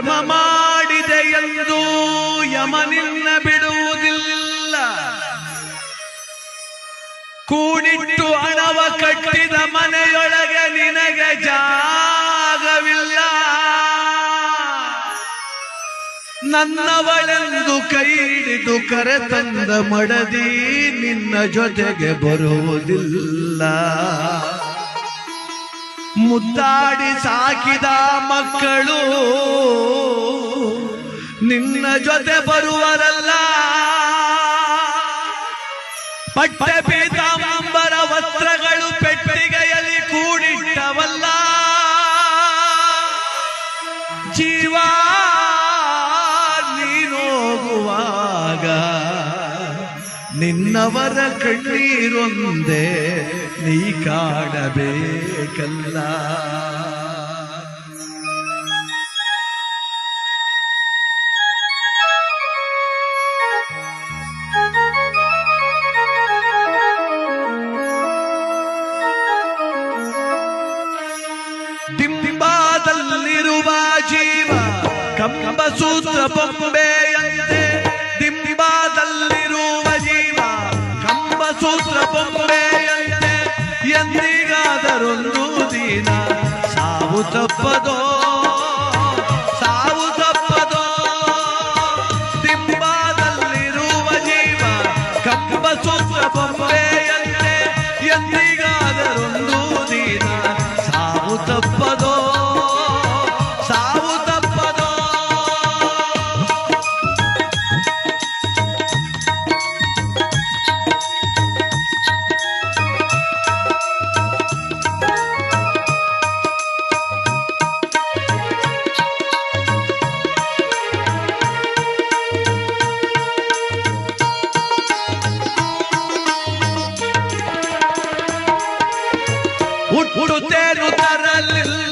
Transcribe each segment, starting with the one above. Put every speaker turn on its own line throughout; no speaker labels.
ಧರ್ಮ ಮಾಡಿದೆ ಎಂದು ಯಮನಿನ್ನ ಬಿಡುವುದಿಲ್ಲ. ಕೂಡಿಟ್ಟು ಹಣವ ಕಟ್ಟಿದ ಮನೆಯೊಳಗೆ ನಿನಗೆ ಜಾಗವಿಲ್ಲ. ನನ್ನವಳೆಂದು ಕೈ ಹಿಡಿದು ಕರೆತಂದ ಮಡದಿ ನಿನ್ನ ಜೊತೆಗೆ ಬರುವುದಿಲ್ಲ. ಮುದ್ದಾಡಿ ಸಾಕಿದ ಮಕ್ಕಳು ನಿನ್ನ ಜೊತೆ ಬರುವರಲ್ಲ. ಪಟ್ಟೆ ಪೀತಾಂಬರ ವಸ್ತ್ರಗಳು ಪೆಟ್ಟಿಗೆಯಲ್ಲಿ ಕೂಡಿಟ್ಟವಲ್ಲ. ಜೀವ ನೀನೋಗುವಾಗ ನಿನ್ನವರ ಕಣ್ಣೀರೊಂದೇ ನೀ ಕಾಡಬೇಕಲ್ಲ ಕಂಬ ಸೂತ್ರ ಬೊಂಬೆಯಂತೆ ದಿಂಬಾದಲ್ಲಿರುವ ಜೀವ ಕಂಬ ಸೂತ್ರ ಬೊಂಬೆಯಂತೆ ಎಂದಿಗಾದರೊಂದು ದಿನ ಸಾವು ತಪ್ಪದೋ ಹುಟ್ಟುತ್ತೇನು ತರಲಿಲ್ಲ.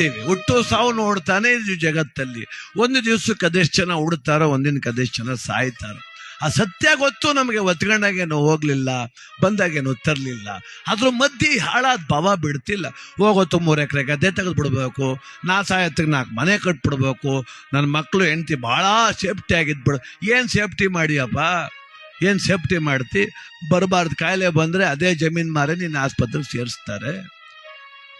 ನೋಡ್ತೀವಿ. ಹುಟ್ಟು ಸಾವು ನೋಡ್ತಾನೆ ಇದು ಜಗತ್ತಲ್ಲಿ. ಒಂದು ದಿವಸ ಅದೆಷ್ಟು ಜನ ಹುಡ್ತಾರೋ ಒಂದಿನ ಅದೆಷ್ಟು ಜನ ಸಾಯ್ತಾರೋ. ಆ ಸತ್ಯ ಗೊತ್ತು ನಮಗೆ, ಒತ್ಕೊಂಡಾಗೇನು ಹೋಗ್ಲಿಲ್ಲ, ಬಂದಾಗೇನು ತರಲಿಲ್ಲ. ಅದ್ರ ಮಧ್ಯೆ ಹಾಳಾದ ಭಾವ ಬಿಡ್ತಿಲ್ಲ. ಹೋಗೋತು ಮೂರು ಎಕರೆ ಗದ್ದೆ ತೆಗೆದು ಬಿಡ್ಬೇಕು ನಾ ಸಾಯತ್ತಿಗೆ ನಾಲ್ಕು ಮನೆ ಕಟ್ಬಿಡ್ಬೇಕು ನನ್ನ ಮಕ್ಕಳು ಹೆಂಡ್ತಿ ಭಾಳ ಸೇಫ್ಟಿ ಆಗಿದ್ಬಿಡು ಏನು ಸೇಫ್ಟಿ ಮಾಡಿಯಪ್ಪ? ಏನು ಸೇಫ್ಟಿ ಮಾಡ್ತಿ? ಬರಬಾರ್ದು ಕಾಯಿಲೆ ಬಂದರೆ ಅದೇ ಜಮೀನು ಮಾರಿ ನಿನ್ನ ಆಸ್ಪತ್ರೆಗೆ ಸೇರಿಸ್ತಾರೆ.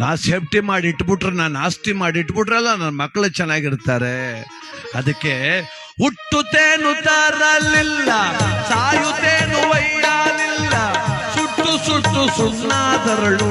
ನಾ ಸೇಫ್ಟಿ ಮಾಡಿ ಇಟ್ಬಿಟ್ರೆ, ನಾನು ಆಸ್ತಿ ಮಾಡಿ ಇಟ್ಬಿಟ್ರಲ್ಲ ನನ್ನ ಮಕ್ಕಳು ಚೆನ್ನಾಗಿರ್ತಾರೆ. ಅದಕ್ಕೆ ಹುಟ್ಟುತ್ತೇನು ತರಲಿಲ್ಲ ಸಾಯುತ್ತೇನು ಒಯ್ಯಲಿಲ್ಲ ಸುಟ್ಟು ಸುಟ್ಟು ಸುಣ್ಣಾದರಳು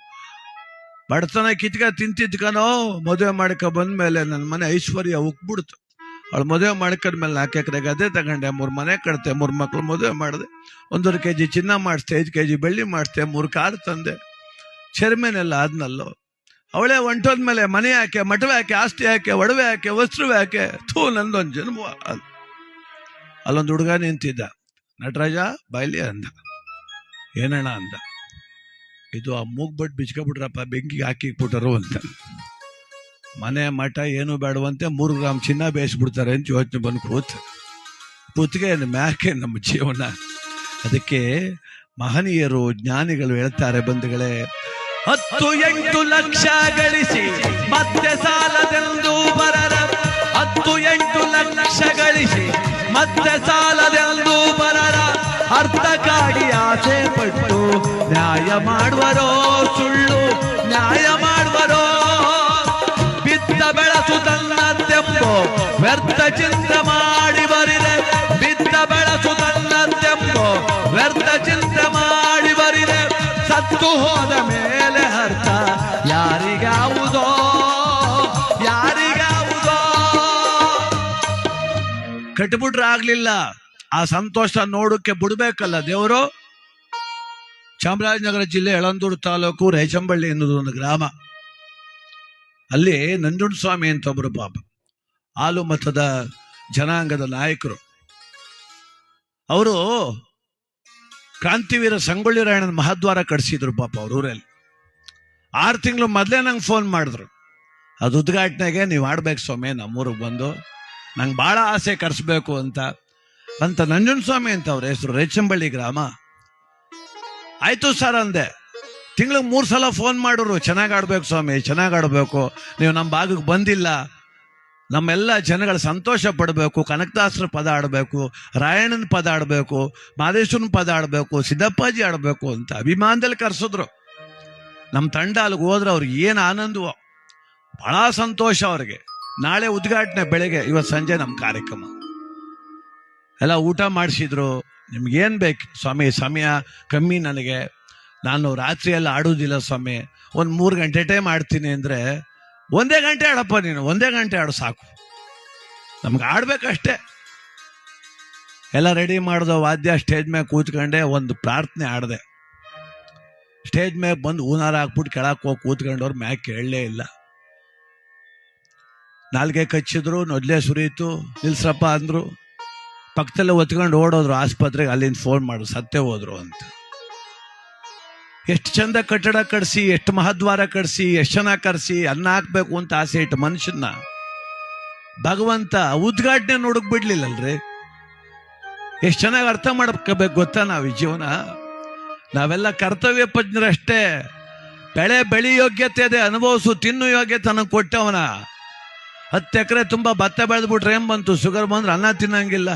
ಬಡತನ ಕಿತ್ಕ ತಿಂತಿದ್ಕನೋ ಮದುವೆ ಮಾಡ್ಕೊ ಬಂದ್ಮೇಲೆ ನನ್ನ ಮನೆ ಐಶ್ವರ್ಯ ಉಕ್ಬಿಡ್ತು. ಅವಳು ಮದುವೆ ಮಾಡ್ಕೊಂಡ್ಮೇಲೆ ನಾಲ್ಕು ಎಕರೆ ಅದೇ ತಗೊಂಡೆ, ಮೂರು ಮನೆ ಕಟ್ತೆ ಮೂರು ಮಕ್ಳು ಮದುವೆ ಮಾಡಿದೆ. ಒಂದೂವರೆ ಕೆ ಜಿ ಚಿನ್ನ ಮಾಡಿಸ್ದೆ, ಐದು ಕೆ ಜಿ ಬೆಳ್ಳಿ ಮಾಡಿಸ್ದೆ, ಮೂರು ಕಾರ್ ತಂದೆ. ಚೇರ್ಮನ್ ಎಲ್ಲ ಆದ್ನಲ್ಲೋ. ಅವಳೇ ಹೊಂಟೋದ್ಮೇಲೆ ಮನೆ ಯಾಕೆ ಮಠವೇ ಯಾಕೆ ಆಸ್ತಿ ಯಾಕೆ ಒಡವೆ ಯಾಕೆ ವಸ್ತ್ರ ಯಾಕೆ ಥೂ ನಂದೊಂದು ಜನ್ಮ ಅಲ್- ಅಲ್ಲೊಂದು ಹುಡುಗ ನಿಂತಿದ್ದ. ನಟರಾಜ ಬಾಯ್ಲಿ ಅಂದ. ಏನಣ್ಣ ಅಂದ. ಇದು ಆ ಮೂಗ್ಬಟ್ ಬಿಚ್ಕೊಬಿಟ್ರಪ್ಪ, ಬೆಂಕಿಗೆ ಹಾಕಿಕ್ಬಿಟ್ಟರು ಅಂತ. ಮನೆ ಮಠ ಏನು ಬೇಡವಂತೆ ಮೂರು ಗ್ರಾಮ್ ಚಿನ್ನ ಬೇಯಿಸ್ಬಿಡ್ತಾರೆ ಅಂತ ಯೋಚನೆ ಬಂದು ಕೂತ್. ಕೂತ್ಗೆ ಮ್ಯಾಕೆ ನಮ್ಮ ಜೀವನ. ಅದಕ್ಕೆ ಮಹನೀಯರು, ಜ್ಞಾನಿಗಳು ಹೇಳ್ತಾರೆ ಬಂಧುಗಳೇ, ಹತ್ತು ಎಂಟು ಲಕ್ಷ ಗಳಿಸಿ ಮತ್ತೆ ಸಾಲದೆಂದು ಬರರ ಅರ್ಥಕ್ಕಾಗಿ ಆಸೆ ಪಟ್ಟು, ನ್ಯಾಯ ಮಾಡುವರೋ ಸುಳ್ಳು, ನ್ಯಾಯ ಮಾಡುವರೋ. ಬಿದ್ದ ಬೆಳಸು ತನ್ನದ್ದೆಂಬೋ ವ್ಯರ್ಥ ಚಿಂತೆ ಮಾಡಿ ಬರಿದೆ ಬಿದ್ದ ಬೆಳಸು ತನ್ನದ್ದೆಂಬೋ ವ್ಯರ್ಥ ಚಿಂತೆ ಮಾಡಿ ಬರಿದೆ ಸತ್ತು ಹೋದ ಮೇಲೆ ಅರ್ಥ, ಯಾರಿಗಾವುದೋ ಯಾರಿಗಾವುದೋ. ಕಟ್ಬಿಟ್ರೆ ಆಗ್ಲಿಲ್ಲ. ಆ ಸಂತೋಷ ನೋಡಕ್ಕೆ ಬಿಡ್ಬೇಕಲ್ಲ ದೇವರು? ಚಾಮರಾಜನಗರ ಜಿಲ್ಲೆ ಎಳಂದೂರು ತಾಲೂಕು ರೈಚಂಬಳ್ಳಿ ಎನ್ನುವುದು ಒಂದು ಗ್ರಾಮ. ಅಲ್ಲಿ ನಂಜುಂಡ ಸ್ವಾಮಿ ಅಂತ ಒಬ್ಬರು ಪಾಪ, ಹಾಲು ಮತದ ಜನಾಂಗದ ನಾಯಕರು. ಅವರು ಕ್ರಾಂತಿವೀರ ಸಂಗೊಳ್ಳಿ ರಾಯಣ್ಣನ ಮಹಾದ್ವಾರ ಕಟ್ಸಿದ್ರು ಪಾಪ ಅವ್ರ ಊರಲ್ಲಿ. ಆರು ತಿಂಗಳು ಮೊದಲೇ ನಂಗೆ ಫೋನ್ ಮಾಡಿದ್ರು. ಅದು ಉದ್ಘಾಟನೆಗೆ ನೀವು ಆಡ್ಬೇಕು ಸ್ವಾಮಿ, ನಮ್ಮೂರಿಗೆ ಬಂದು. ನಂಗೆ ಭಾಳ ಆಸೆ ಕರೆಸ್ಬೇಕು ಅಂತ. ಅಂತ ನಂಜುನ್ ಸ್ವಾಮಿ ಅಂತ ಅವ್ರ ಹೆಸರು ರೇಚಂಬಳ್ಳಿ ಗ್ರಾಮ. ಆಯ್ತು ಸರ್ ಅಂದೆ. ತಿಂಗಳಿಗೆ ಮೂರು ಸಲ ಫೋನ್ ಮಾಡೋರು ಚೆನ್ನಾಗಿ ಆಡ್ಬೇಕು ಸ್ವಾಮಿ, ಚೆನ್ನಾಗಿ ಆಡಬೇಕು. ನೀವು ನಮ್ಮ ಭಾಗಕ್ಕೆ ಬಂದಿಲ್ಲ. ನಮ್ಮೆಲ್ಲ ಜನಗಳು ಸಂತೋಷ ಪಡಬೇಕು, ಕನಕದಾಸರ ಪದ ಆಡಬೇಕು, ರಾಯಣ್ಣನ ಪದ ಆಡಬೇಕು, ಮಾದೇಶ್ವರನ ಪದ ಆಡಬೇಕು, ಸಿದ್ದಪ್ಪಾಜಿ ಆಡಬೇಕು ಅಂತ ಅಭಿಮಾನದಲ್ಲಿ ಕರೆಸಿದ್ರು. ನಮ್ಮ ತಂಡ ಅಲ್ಲಿಗೆ ಹೋದ್ರೆ ಅವ್ರಿಗೆ ಏನು ಆನಂದವೋ. ಬಹಳ ಸಂತೋಷ ಅವ್ರಿಗೆ. ನಾಳೆ ಉದ್ಘಾಟನೆ ಬೆಳಗ್ಗೆ ಇವತ್ತು ಸಂಜೆ ನಮ್ಮ ಕಾರ್ಯಕ್ರಮ. ಎಲ್ಲ ಊಟ ಮಾಡಿಸಿದ್ರು. ನಿಮ್ಗೇನು ಬೇಕು? ಸ್ವಾಮಿ, ಸಮಯ ಕಮ್ಮಿ ನನಗೆ. ನಾನು ರಾತ್ರಿ ಎಲ್ಲ ಆಡೋದಿಲ್ಲ ಸ್ವಾಮಿ. ಒಂದು ಮೂರು ಗಂಟೆ ಟೈಮ್ ಆಡ್ತೀನಿ ಅಂದರೆ ಒಂದೇ ಗಂಟೆ ಆಡಪ್ಪ ನೀನು. ಒಂದೇ ಗಂಟೆ ಆಡು ಸಾಕು. ನಮ್ಗೆ ಆಡ್ಬೇಕಷ್ಟೇ. ಎಲ್ಲ ರೆಡಿ ಮಾಡಿದ ವಾದ್ಯ ಸ್ಟೇಜ್ ಮೇಲೆ ಕೂತ್ಕೊಂಡೆ ಒಂದು ಪ್ರಾರ್ಥನೆ ಆಡಿದೆ. ಸ್ಟೇಜ್ ಮೇಲೆ ಬಂದು ಹೂನಾರ ಹಾಕ್ಬಿಟ್ಟು ಕೆಳಕ್ಕೆ ಹೋಗಿ ಕೂತ್ಕೊಂಡವ್ರು ಮ್ಯಾಕ್ ಕೇಳಲೇ ಇಲ್ಲ. ನಾಲ್ಗೆ ಕಚ್ಚಿದ್ರು, ನೊದ್ಲೆ ಸುರಿಯಿತು ನಿಲ್ಸಪ್ಪ ಅಂದ್ರು. ಪಕ್ಕದಲ್ಲೇ ಒತ್ಕೊಂಡು ಓಡೋದ್ರು ಆಸ್ಪತ್ರೆಗೆ, ಅಲ್ಲಿಂದ ಫೋನ್ ಮಾಡು, ಸತ್ತೆ ಹೋದ್ರು ಅಂತ. ಎಷ್ಟು ಚಂದ ಕಟ್ಟಡ ಕಟ್ಸಿ, ಎಷ್ಟು ಮಹದ್ವಾರ ಕಟ್ಸಿ, ಎಷ್ಟು ಚೆನ್ನಾಗಿ ಕರೆಸಿ ಅನ್ನ ಹಾಕ್ಬೇಕು ಅಂತ ಆಸೆ ಇಟ್ಟು ಮನುಷ್ಯನ ಭಗವಂತ ಉದ್ಘಾಟನೆ ನೋಡಕ್ ಬಿಡ್ಲಿಲ್ಲಲ್ರಿ? ಎಷ್ಟು ಚೆನ್ನಾಗಿ ಅರ್ಥ ಮಾಡ್ಕೋಬೇಕು ಗೊತ್ತಾ ನಾವು ಜೀವನ? ನಾವೆಲ್ಲ ಕರ್ತವ್ಯ ಪಜ್ಞರಷ್ಟೇ ಬೆಳೆ ಬೆಳಿ ಯೋಗ್ಯತೆ ಇದೆ, ಅನುಭವಿಸು, ತಿನ್ನು ಯೋಗ್ಯತೆ ನನಗೆ ಕೊಟ್ಟವನ. ಹತ್ತು ಎಕರೆ ತುಂಬಾ ಭತ್ತ ಬೆಳೆದ್ಬಿಟ್ರೆ ಏನು ಬಂತು? ಶುಗರ್ ಬಂದ್ರೆ ಅನ್ನ ತಿನ್ನಂಗಿಲ್ಲ.